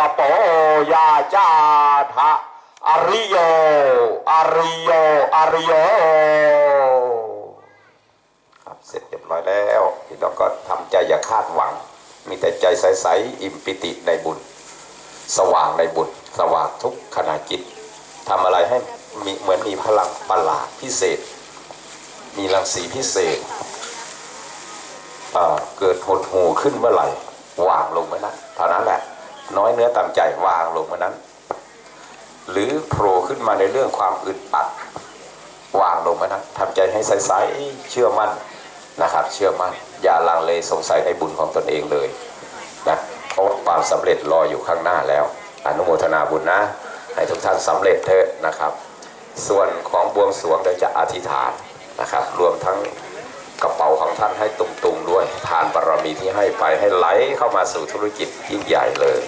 ตโปยาจาทะอริโย อริโย อริโย ครับเสร็จเรียบร้อยแล้วพี่น้องก็ทำใจอย่าคาดหวัง มีแต่ใจใสๆอิ่มปิติในบุญ สว่างในบุญ สว่างทุกขณะจิตทำอะไรให้มีเหมือนมีพลังประหลาดพิเศษ มีรังสีพิเศษเอ่อเกิดหดหูขึ้นเมื่อไหร่วางลงเมื่อนั้นเท่านั้นแหละ น้อยเนื้อต่ำใจวางลงเมื่อนั้น หรือโผล่ขึ้นมาในเรื่องความอึดอัด วางลงเมื่อนั้นทำใจให้ใสๆเชื่อมั่นนะครับ เชื่อมั่นอย่าลังเลสงสัยในบุญของตนเองเลยนะเพราะความสำเร็จรออยู่ข้างหน้าแล้ว อนุโมทนาบุญนะ ให้ทุกท่านสำเร็จเถอะนะครับ ส่วนของบวงสรวงเราจะอธิษฐานนะครับ รวมทั้งกระเป๋าของท่านให้ตุงๆด้วยทานบารมีที่ให้ไปให้ไหลเข้ามาสู่ธุรกิจยิ่งใหญ่เลย